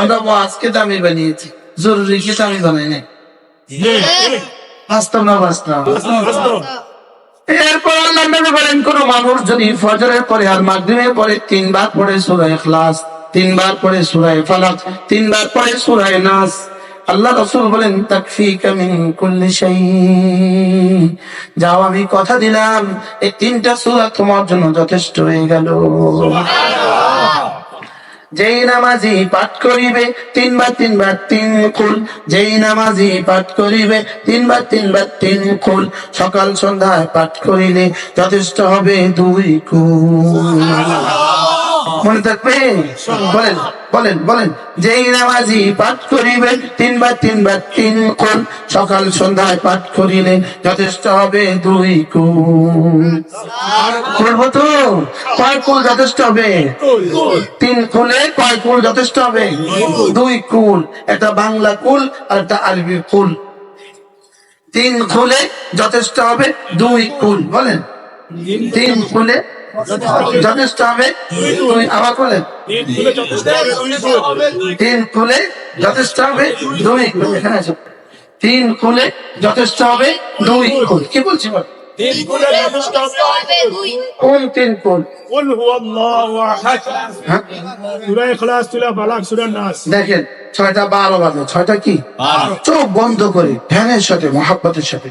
আমরা আজকে দামি বানিয়েছি। জরুরি কি দামি বানাই নাই? বাস্তব না বাস্তব এরপর আল্লাহ নবী বলেন কোন মানুষ যদি ফজরের পরে আর মাগরিবের পরে তিনবার পড়ে সূরা ইখলাস তিনবার সূরা ফালাক তিনবার সূরা নাস আল্লাহ রাসূল বলেন যাও আমি কথা দিলাম এই তিনটা সূরা তোমার জন্য যথেষ্ট হয়ে গেল। যেই নামাজি পাঠ করিবে, তিনবার তিনবার তিন কুল যেই নামাজি পাঠ করিবে, তিনবার তিনবার তিন কুল সকাল সন্ধ্যায় পাঠ করিলে যথেষ্ট হবে দুই কুল মনে থাকবে? বলেন বলেন বলেন। যেই নামাজি পাঠ করিবে তিনবার তিনবার, তিন কুল সকাল, সন্ধ্যায় পাঠ করিলে যথেষ্ট হবে দুই তো কয় কুল যথেষ্ট হবে? তিন কুলে কয় কুল যথেষ্ট হবে? দুই কুল একটা বাংলা কুল আর একটা আরবি কুল তিন কুলে যথেষ্ট হবে দুই কুল বলেন। তিন কুলে যথেষ্ট হবে? তুমি আবার করলেন তিন খুলে যথেষ্ট হবে দুই এখানে আছো তিন খুলে যথেষ্ট হবে দুই খুল। কি বলছি হ্যাঁ? দেখেন ছয়টা বারো বাজে। ছয়টা কি? চোখ বন্ধ করে ফ্যানের সাথে মহাব্বতের সাথে।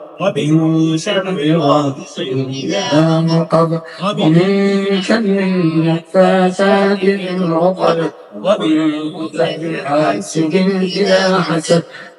ومن شر غاسق إذا وقب ومن شر النفاثات في العقد ومن شر حاسد إذا حسد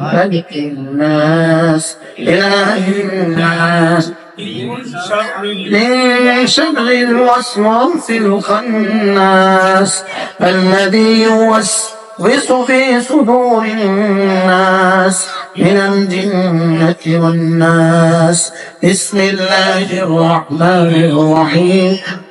ملك الناس إله الناس. من شر الوسواس الخناس الذي يوسوس في صدور الناس. من الجنة والناس. بسم الله الرحمن الرحيم.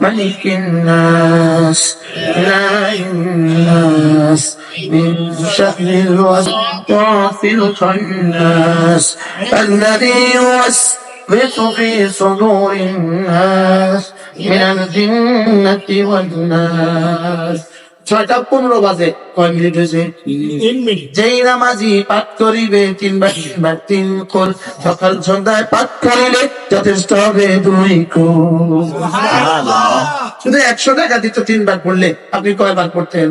ملك الناس إله الناس من شر الوسواس الخناس الذي يوسوس في صدور الناس من الجنة والناس. ছয়টা পনেরো বাজে। কয় মিনিট। হয়েছে যেই নামাজি পাঠ করিবে তিনবার তিনবার তিন কোল সকাল সন্ধ্যায় পাঠ করিলে যথেষ্ট হবে দুই কোল শুধু একশো টাকা দিত তিনবার পড়লে। আপনি কয়বার পড়তেন?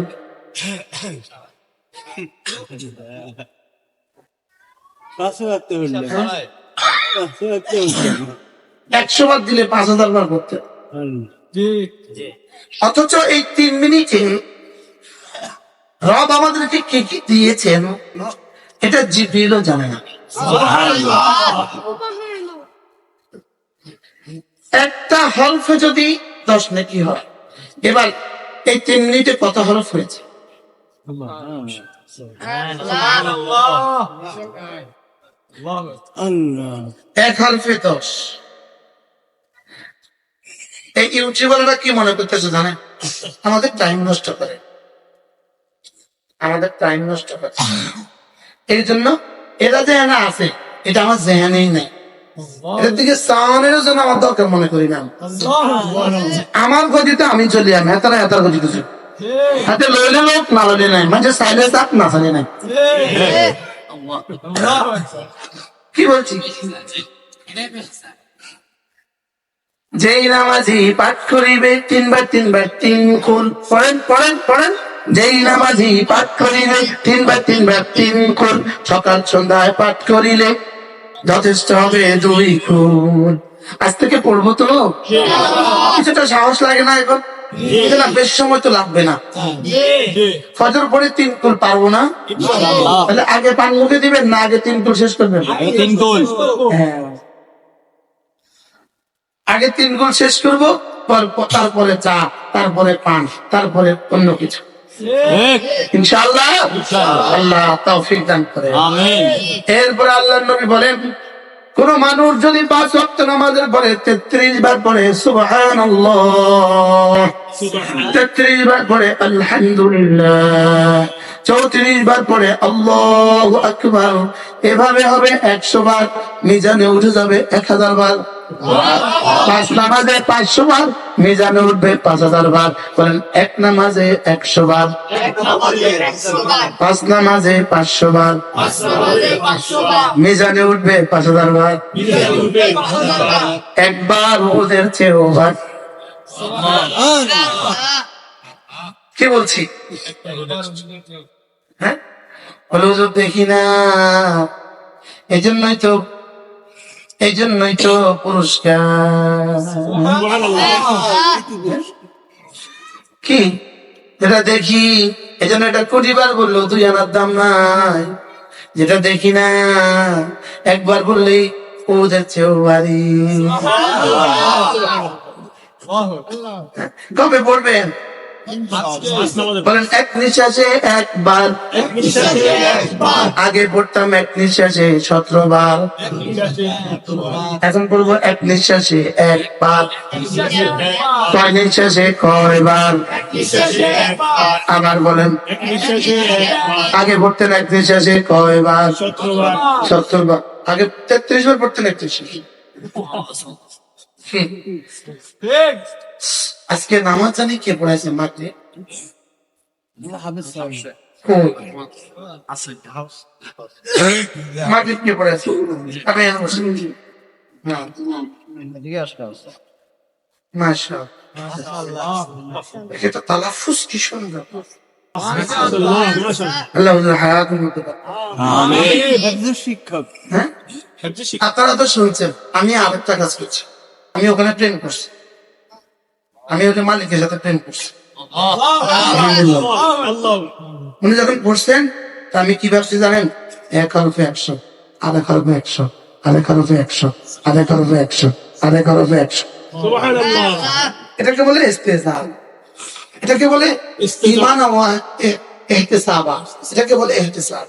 একশো বার দিলে পাঁচ হাজার বার করতে জি। অথচ এই তিন মিনিটে রব আমাদেরকে কি কি দিয়েছেন? এটা জিপিএলও জানে না। একটা হরফে যদি দশ নাকি হয়, এবার এই তিন মিনিটে কত হরফ হয়েছে? এক হরফে দশ। এই ইউটিউবাররা কি মনে করতেছে জানেন? আমাদের টাইম নষ্ট করে। আমাদের টাইম নষ্ট করে এই জন্য এরা যে না আছে এটা আমার জেহানেই নেই। এর দিকে সাওয়ানেরও জন্য আমার দরকার মনে করি না। আমার গতিতে আমি চলি আমি হেতারা হেতার গতিতে চলি। হাতে লইলে লোক না লইলে নাই। মানে সাইলে চাপ না চাইলে নাই। কি বলছি? যেই নামাজি পাঠ করিবে তিনবার তিনবার তিন কুল। পড়েন পড়েন পড়েন। যেই নামাজি পাঠ করিবে তিনবার তিনবার তিন কুল সকাল সন্ধ্যায় পাঠ করিলে যথেষ্ট হবে দুই কুল আজ থেকে পড়ব তো? কিছুটা সাহস লাগে না এখন? না বেশি সময় তো লাগবে না। ফজর পরে তিন কুল পারব না? তাহলে আগে পান মুখে দিবেন না আগে তিন কুল শেষ করবেন? তিন হ্যাঁ। আগে তিন গোল শেষ করব পর- তারপরে চা তারপরে পান তারপরে অন্য কিছু। ইনশাআল্লাহ? আল্লাহ তৌফিক দান করে। আমিন। এরপরে আল্লাহ নবী বলেন কোন মানুষ যদি পাঁচ ওয়াক্ত নামাজের পরে তেত্রিশ বার পরে সুবহানাল্লাহ। তেত্রিশ বার পরে আলহামদুলিল্লাহ। চৌত্রিশ বার পরে আল্লাহ আকবার। এভাবে হবে একশো বার মিজানে উঠে যাবে এক হাজার বার। পাঁচ নামাজে পাঁচশো বার মিজানে উঠবে পাঁচ হাজার বার। বলেন এক নামাজে একশো বার। পাঁচ নামাজে পাঁচশো বার। মিজানে উঠবে পাঁচ হাজার বার। একবার ওদের চেয়েও ভাগ কি বলছি? হ্যাঁ? বলে দেখি না এই জন্যই তো এই জন্যই তো পুরস্কার। কি? যেটা দেখি এই জন্য এটা কোটি বার বলল দুই আনার দাম নাই। যেটা দেখি না একবার বললেই ওদের চেয়েও বাড়ি। কবে পড়বেন? বলেন এক নিঃশ্বাসে একবার। আগে পড়তাম এক নিঃশ্বাসে সতেরো বার এখন পড়ব এক নিঃশ্বাসে একবার। কয় নিঃশ্বাসে কয় বার আবার বলেন। আগে পড়তেন এক নিঃশ্বাসে কয় বার সত্তর বার আগে তেত্রিশ বার পড়তেন এক নিঃশ্বাসে। আজকে নামাজ জানি কে পড়াইছে মাকে মাকে কে পড়াইছে? আমি। হ্যাঁ। এটা তালাফুজ কি সুন্দর। হায়াত মতো শিক্ষক হ্যাঁ? আপনারা তো শুনছেন আমি আরেকটা কাজ করছি। আমি ওখানে ট্রেন করছি। আমি ওখানে মালিকের সাথে ট্রেন করছি। উনি যখন পড়ছেন তা আমি কি ভাবছি জানেন? এক হরফে একশো আধা হরফে একশো আধা হরফে একশো আধা হরফে একশো আধা হরফে একশো। এটাকে বলে ইস্তেজাল এটাকে বলে। ইমান এহতেসাবা। এটাকে বলে এহতেসাব।